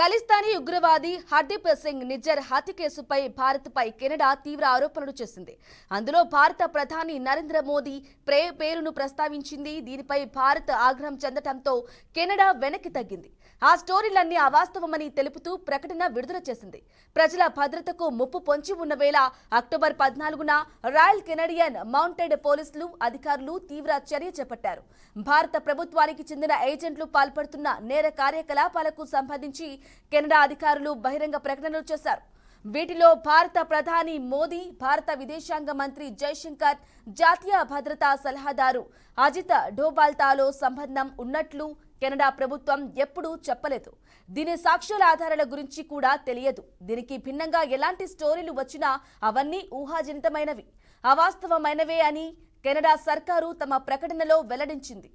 ఖలిస్తానీ ఉగ్రవాది హర్దీప్ సింగ్ నిజ్జర్ హత్య కేసుపై భారత్పై కెనడా తీవ్ర ఆరోపణలు చేసింది. అందులో భారత ప్రధాని నరేంద్ర మోదీ ప్రే పేరును ప్రస్తావించింది. దీనిపై భారత్ ఆగ్రహం చెందటంతో కెనడా వెనక్కి తగ్గింది. ఆ స్టోరీలన్నీ అవాస్తవమని తెలుపుతూ ప్రకటన విడుదల చేసింది. ప్రజల భద్రతకు ముప్పు పొంచి ఉన్న వేళ అక్టోబర్ పద్నాలుగున రాయల్ కెనడియన్ మౌంటెడ్ పోలీసులు అధికారులు తీవ్ర చర్య చేపట్టారు. భారత ప్రభుత్వానికి చెందిన ఏజెంట్లు పాల్పడుతున్న నేర కార్యకలాపాలకు సంబంధించి కెనడా అధికారులు బహిరంగ ప్రకటనలు చేశారు. వీటిలో భారత ప్రధాని మోదీ భారత విదేశాంగ మంత్రి జైశంకర్ జాతీయ భద్రతా సలహాదారు అజిత్ డోబాల్తాలో సంబంధం ఉన్నట్లు కెనడా ప్రభుత్వం ఎప్పుడూ చెప్పలేదు. దీని సాక్ష్యాల ఆధారాల గురించి కూడా తెలియదు. దీనికి భిన్నంగా ఎలాంటి స్టోరీలు వచ్చినా అవన్నీ ఊహాజనితమైనవి. అవాస్తవమైనవే అని కెనడా సర్కారు తమ ప్రకటనలో వెల్లడించింది.